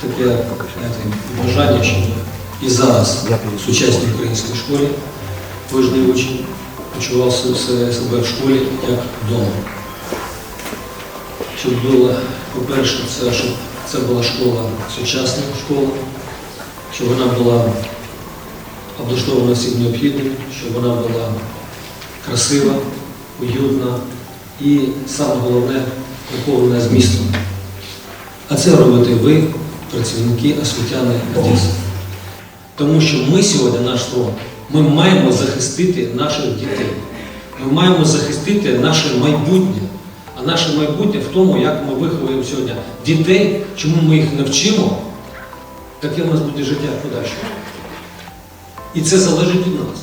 таке бажання, щоб і зараз в сучасній українській школі кожен учень почував се- се- себе в школі як вдома. Щоб було, по-перше, це, щоб це була школа, сучасна школа, щоб вона була облаштована всім необхідним, щоб вона була красива, уютна і саме головне наповнена змістом. Це робите ви, працівники, освітяни Одеси. Тому що ми сьогодні, наш фронт, ми маємо захистити наших дітей. Ми маємо захистити наше майбутнє. А наше майбутнє в тому, як ми виховуємо сьогодні дітей, чому ми їх навчимо, таке в нас буде життя подальше. І це залежить від нас.